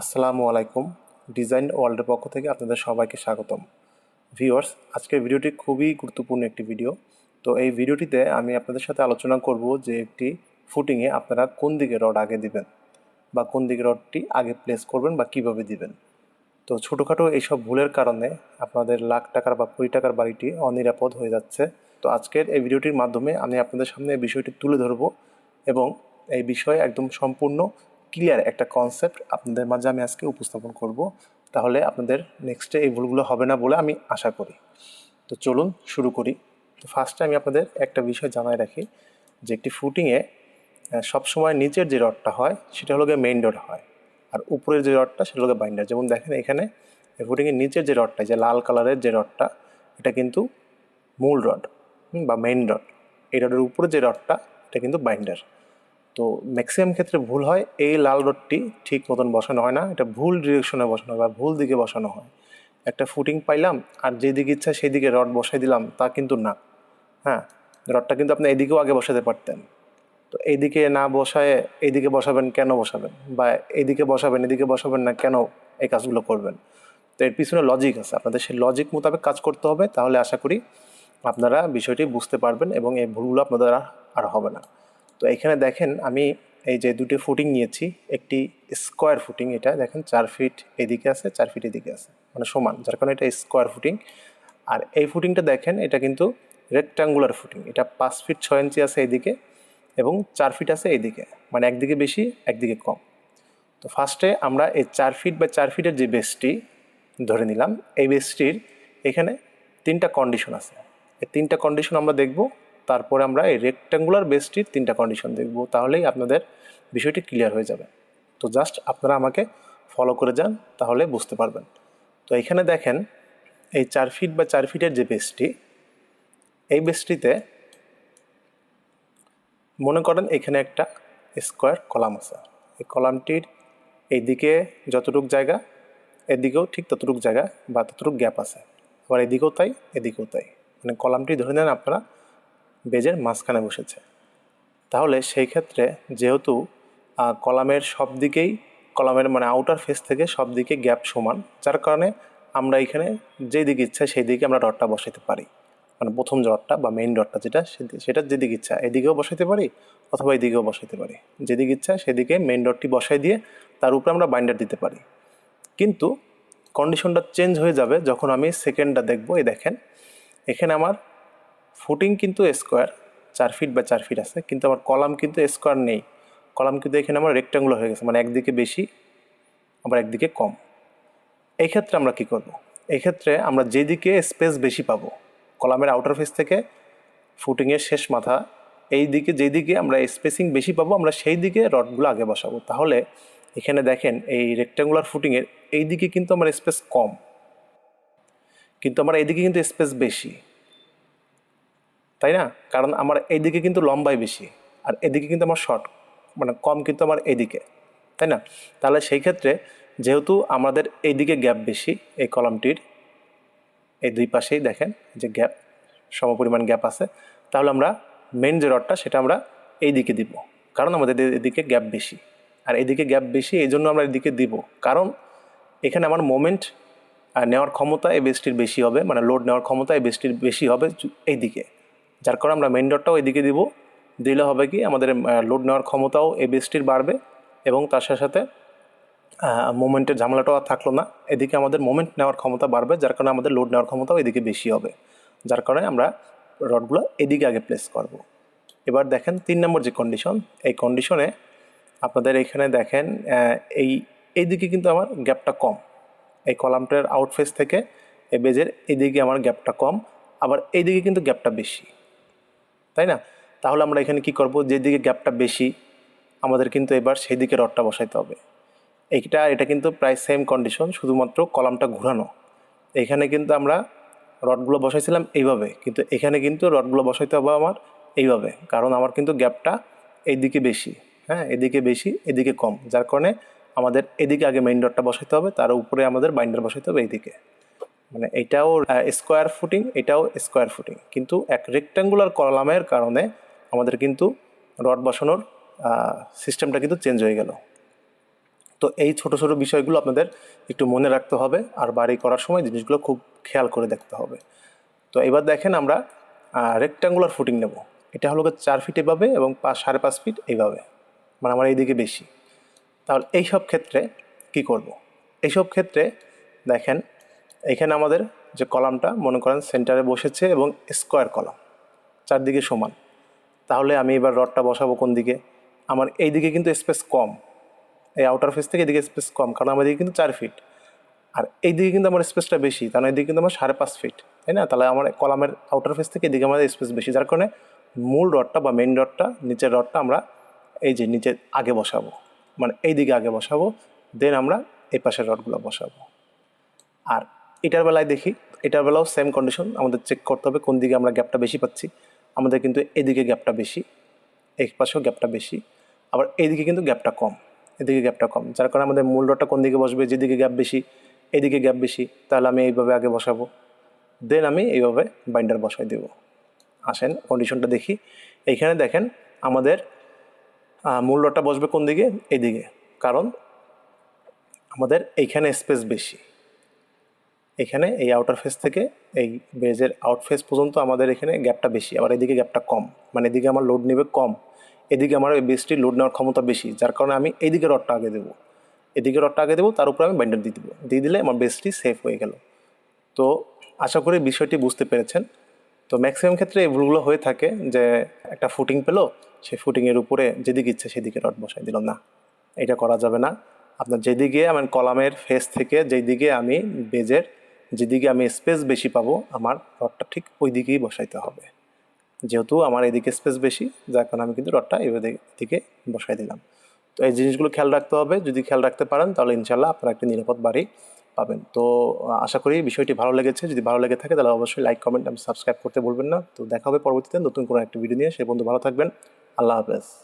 আসসালামু আলাইকুম। ডিজাইন ওয়ার্ল্ডের পক্ষ থেকে আপনাদের সবাইকে স্বাগতম। ভিউয়ার্স, আজকের ভিডিওটি খুবই গুরুত্বপূর্ণ একটি ভিডিও। তো এই ভিডিওটিতে আমি আপনাদের সাথে আলোচনা করব যে একটি ফুটিংয়ে আপনারা কোন দিকে রড আগে দিবেন বা কোন দিকে রডটি আগে প্লেস করবেন বা কীভাবে দিবেন। তো ছোটোখাটো এইসব ভুলের কারণে আপনাদের লাখ টাকার বা কুড়ি টাকার বাড়িটি অনিরাপদ হয়ে যাচ্ছে। তো আজকের এই ভিডিওটির মাধ্যমে আমি আপনাদের সামনে এই বিষয়টি তুলে ধরব এবং এই বিষয়ে একদম সম্পূর্ণ ক্লিয়ার একটা কনসেপ্ট আপনাদের মাঝে আমি আজকে উপস্থাপন করব। তাহলে আপনাদের নেক্সটে এই ভুলগুলো হবে না বলে আমি আশা করি। তো চলুন শুরু করি। তো ফার্স্টে আমি আপনাদের একটা বিষয় জানাই রাখি যে একটি ফুটিংয়ে সবসময় নিচের যে রডটা হয়, সেটা হলো গিয়ে মেইন রড হয়। আর উপরের যে রডটা, সেটা হলো বাইন্ডার যেমন দেখেন এখানে ফুটিংয়ের নিচের যে রডটা যে লাল কালারের যে রডটা, এটা কিন্তু মূল রড বা মেইন রড এই রডের উপরে যে রডটা, এটা কিন্তু বাইন্ডার তো ম্যাক্সিমাম ক্ষেত্রে ভুল হয়, এই লাল রডটি ঠিক মতন বসানো হয় না, এটা ভুল ডিরেকশনে বসানো হয় বা ভুল দিকে বসানো হয়। একটা ফুটিং পাইলাম আর যেদিকে ইচ্ছা সেই দিকে রড বসাই দিলাম, তা কিন্তু না। হ্যাঁ রডটা কিন্তু আপনি এদিকেও আগে বসাতে পারতেন। তো এইদিকে না বসায় এইদিকে বসাবেন কেন বসাবেন? বা এইদিকে বসাবেন, এদিকে বসাবেন না কেন এই কাজগুলো করবেন? তো এর পিছনে লজিক আছে। আপনাদের সেই লজিক মোতাবেক কাজ করতে হবে, তাহলে আশা করি আপনারা বিষয়টি বুঝতে পারবেন এবং এই ভুলগুলো আপনাদের আর- আর হবে না। তো এখানে দেখেন আমি এই যে দুটি ফুটিং নিয়েছি, একটি স্কোয়ার ফুটিং এটা, দেখেন চার ফিট এদিকে আছে, চার ফিট এদিকে আছে মানে সমান, যার কারণে এটা স্কোয়ার ফুটিং আর এই ফুটিংটা দেখেন, এটা কিন্তু রেক্টাঙ্গুলার ফুটিং এটা পাঁচ ফিট ছয় ইঞ্চি আছে এদিকে এবং চার ফিট আছে এদিকে মানে একদিকে বেশি, একদিকে কম। তো ফার্স্টে আমরা এই চার ফিট বা চার ফিটের যে বেসটি ধরে নিলাম, এই বেসটির এখানে তিনটা কন্ডিশন আছে। এই তিনটা কন্ডিশন আমরা দেখব তারপরে আমরা এই রেক্ট্যাঙ্গুলার বেসটির তিনটা কন্ডিশন দেখব, তাহলেই আপনাদের বিষয়টি ক্লিয়ার হয়ে যাবে। তো জাস্ট আপনারা আমাকে ফলো করে যান, তাহলে বুঝতে পারবেন। তো এখানে দেখেন, এই চার ফিট বা চার ফিটের যে বেসটি এই বেসটিতে মনে করেন এখানে একটা স্কোয়ার কলাম আছে। এই কলামটির এইদিকে যতটুক জায়গা, এদিকেও ঠিক ততটুক জায়গা বা ততটুক গ্যাপ আছে। আবার এদিকেও তাই এদিকেও তাই। মানে কলামটি ধরে নেন আপনারা বেজের মাঝখানে বসেছে। তাহলে সেই ক্ষেত্রে যেহেতু কলামের সব দিকেই, কলামের মানে আউটার ফেস থেকে সব দিকে গ্যাপ সমান, যার কারণে আমরা এখানে যেই দিকে ইচ্ছা সেই দিকে আমরা রডটা বসাতে পারি। মানে প্রথম রডটা বা মেইন রডটা যেটা, সেটা যেদিকে ইচ্ছা এদিকেও বসাতে পারি অথবা এদিকেও বসাতে পারি। যেদিকে ইচ্ছা সেদিকে মেইন রডটি বসাই দিয়ে তার উপরে আমরা বাইন্ডার দিতে পারি। কিন্তু কন্ডিশনটা চেঞ্জ হয়ে যাবে যখন আমি সেকেন্ডটা দেখব। এই দেখেন, এখানে আমার ফুটিং কিন্তু স্কোয়ার চার ফিট বা চার ফিট আছে, কিন্তু আমার কলাম কিন্তু স্কোয়ার নেই। কলাম কিন্তু এখানে আমার রেক্ট্যাঙ্গুলার হয়ে গেছে মানে একদিকে বেশি, আবার একদিকে কম। এই ক্ষেত্রে আমরা কি করব? এই ক্ষেত্রে আমরা যেদিকে স্পেস বেশি পাবো কলামের আউটার ফেস থেকে ফুটিংয়ের শেষ মাথা, এই দিকে যেদিকে আমরা স্পেসিং বেশি পাবো, আমরা সেই দিকে রডগুলো আগে বসাবো। তাহলে এখানে দেখেন এই রেক্ট্যাঙ্গুলার ফুটিংয়ের এই দিকে কিন্তু আমার স্পেস কম, কিন্তু আমার এইদিকে কিন্তু স্পেস বেশি। তাই না? কারণ আমার এইদিকে কিন্তু লম্বাই বেশি আর এদিকে কিন্তু আমার শর্ট মানে কম কিন্তু আমার এইদিকে, তাই না? তাহলে সেই ক্ষেত্রে যেহেতু আমাদের এইদিকে গ্যাপ বেশি এই কলামটির, এই দুই পাশেই দেখেন যে গ্যাপ সমপরিমাণ গ্যাপ আছে, তাহলে আমরা মেন যে রডটা সেটা আমরা এই দিকে দিব। কারণ আমাদের এদিকে গ্যাপ বেশি আর এদিকে গ্যাপ বেশি এই জন্য আমরা এদিকে দিব। কারণ এখানে আমার মোমেন্ট নেওয়ার ক্ষমতা এই বেসটির বেশি হবে মানে লোড নেওয়ার ক্ষমতা এই বেসটির বেশি হবে এই দিকে যার কারণে আমরা মেইন ডটটাও এদিকে দিব। দিলে হবে কি, আমাদের লোড নেওয়ার ক্ষমতাও এই বেসটির বাড়বে এবং তার সাথে সাথে মোমেন্টের ঝামেলাটাও আর থাকল না। এদিকে আমাদের মোমেন্ট নেওয়ার ক্ষমতা বাড়বে, যার কারণে আমাদের লোড নেওয়ার ক্ষমতাও এদিকে বেশি হবে। যার কারণে আমরা রডগুলো এদিকে আগে প্লেস করব। এবার দেখেন তিন নম্বর যে কন্ডিশন এই কন্ডিশনে আপনাদের এখানে দেখেন এই, এইদিকে কিন্তু আমার গ্যাপটা কম। এই কলামটার আউটফেস থেকে এই বেজের এদিকে আমার গ্যাপটা কম। আবার এইদিকে কিন্তু গ্যাপটা বেশি। তাই না? তাহলে আমরা এখানে কি করব? যেদিকে গ্যাপটা বেশি, আমাদের কিন্তু এবার সেই দিকে রডটা বসাইতে হবে। এইটা, এটা কিন্তু প্রায় সেম কন্ডিশন শুধুমাত্র কলামটা ঘোরানো। এখানে কিন্তু আমরা রডগুলো বসাইছিলাম এইভাবে, কিন্তু এখানে কিন্তু রডগুলো বসাইতে হবে আমার এইভাবে, কারণ আমার কিন্তু গ্যাপটা এইদিকে বেশি হ্যাঁ? এদিকে বেশি, এদিকে কম, যার কারণে আমাদের এদিকে আগে মেইন রডটা বসাইতে হবে, তার উপরে আমাদের বাইন্ডার বসাইতে হবে এইদিকে। মানে এটাও স্কোয়ার ফুটিং এটাও স্কোয়ার ফুটিং কিন্তু এক রেক্ট্যাঙ্গুলার কলামের কারণে আমাদের কিন্তু রড বসানোর সিস্টেমটা কিন্তু চেঞ্জ হয়ে গেল। তো এই ছোট ছোট বিষয়গুলো আপনাদের একটু মনে রাখতে হবে আর বাড়ি করার সময় জিনিসগুলো খুব খেয়াল করে দেখতে হবে। তো এবার দেখেন আমরা রেক্ট্যাঙ্গুলার ফুটিং নেব। এটা হলো চার ফিট এভাবে এবং পাঁচ সাড়ে পাঁচ ফিট এইভাবে মানে আমার এইদিকে বেশি। তাহলে এইসব ক্ষেত্রে কি করব। এইসব ক্ষেত্রে দেখেন এখানে আমাদের যে কলামটা, মনে করেন সেন্টারে বসেছে এবং স্কোয়ার কলাম, চারদিকে সমান। তাহলে আমি এবার রডটা বসাবো কোন দিকে? আমার এই দিকে কিন্তু স্পেস কম, এই আউটার ফেস থেকে এদিকে স্পেস কম, কারণ আমার দিকে কিন্তু চার ফিট আর এই দিকে কিন্তু আমার স্পেসটা বেশি, কারণ এদিকে কিন্তু আমার সাড়ে পাঁচ ফিট তাই না? তাহলে আমার কলামের আউটার ফেস থেকে এদিকে আমাদের স্পেস বেশি, যার কারণে মূল রডটা বা মেইন রডটা, নিচের রডটা আমরা এই যে নিচে আগে বসাবো মানে এই দিকে আগে বসাবো দেন আমরা এই পাশের রডগুলো বসাবো। আর এটার বেলায় দেখি, এটার বেলাও সেম কন্ডিশন আমাদের চেক করতে হবে কোন দিকে আমরা গ্যাপটা বেশি পাচ্ছি। আমাদের কিন্তু এদিকে গ্যাপটা বেশি এই পাশেও গ্যাপটা বেশি, আবার এইদিকে কিন্তু গ্যাপটা কম, এদিকে গ্যাপটা কম। যার কারণে আমাদের মূল রডটা কোন দিকে বসবে, যেদিকে গ্যাপ বেশি, এদিকে গ্যাপ বেশি, তাহলে আমি এইভাবে আগে বসাবো। দেন আমি এইভাবে বাইন্ডার বসাই দেব। আসেন কন্ডিশনটা দেখি। এইখানে দেখেন, আমাদের মূল রডটা বসবে কোন দিকে? এদিকে। কারণ আমাদের এইখানে স্পেস বেশি। এখানে এই আউটার ফেস থেকে এই বেজের আউট ফেস পর্যন্ত আমাদের এখানে গ্যাপটা বেশি। আবার এদিকে গ্যাপটা কম। মানে এদিকে আমার লোড নেবে কম। এদিকে আমার ওই বেসটির লোড নেওয়ার ক্ষমতা বেশি। যার কারণে আমি এইদিকে রডটা আগে দেবো। এদিকে রডটা আগে দেবো, তার উপরে আমি বাইন্ডার দিয়ে দেবো। দিয়ে দিলে আমার বেসটি সেফ হয়ে গেল। তো আশা করি বিষয়টি বুঝতে পেরেছেন। তো ম্যাক্সিমাম ক্ষেত্রে এই ভুলগুলো হয়ে থাকে যে একটা ফুটিং পেল, সেই ফুটিংয়ের উপরে যেদিকে ইচ্ছে সেদিকে রড বসাই দিল। না, এটা করা যাবে না। আপনার যেদিকে আমার কলামের ফেস থেকে যেদিকে আমি বেজের যেদিকে আমি স্পেস বেশি পাবো, আমার রডটা ঠিক ওই দিকেই বসাইতে হবে। যেহেতু আমার এদিকে স্পেস বেশি, যার কারণে আমি কিন্তু রডটা এই দিকে বসাই দিলাম। তো এই জিনিসগুলো খেয়াল রাখতে হবে। যদি খেয়াল রাখতে পারেন, তাহলে ইনশাল্লাহ আপনারা একটি নিরাপদ বাড়ি পাবেন। তো, আশা করি বিষয়টি ভালো লেগেছে। যদি ভালো লেগে থাকে, তাহলে অবশ্যই লাইক কমেন্ট এবং সাবস্ক্রাইব করতে বলবেন না। তো দেখা হবে পরবর্তীতে নতুন কোনো একটা ভিডিও নিয়ে। সে বন্ধু ভালো থাকবেন। আল্লাহ হাফেজ।